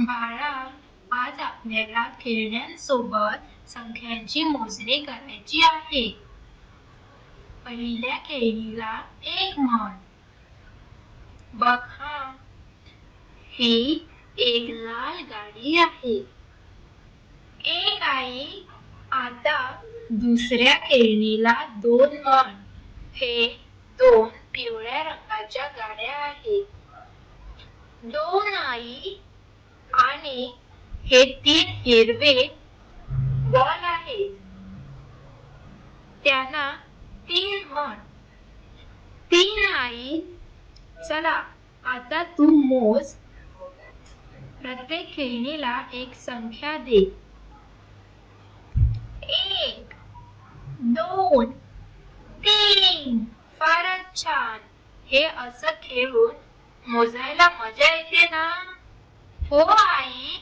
बाळा आज आपल्याला खेळण्यांसोबत संख्यांची मोजणी करायची आहे. पहिल्या खेळीला एक म्हण. बघ हा ही एक लाल गाडी आहे. एक आहे आता दुसऱ्या खेळणीला दोन म्हण. हे दोन पिवळ्या रंगाच्या गाड्या आहेत. दोन आई आणि हे तीन हिरवे बॉल आहेत त्यांना तीन म्हण. तीन आई चला आता तू मोज. प्रत्येक खेळणीला एक संख्या दे. एक दोन तीन. फारच छान. हे असं खेळून मोजायला मजा येते ना? हो आई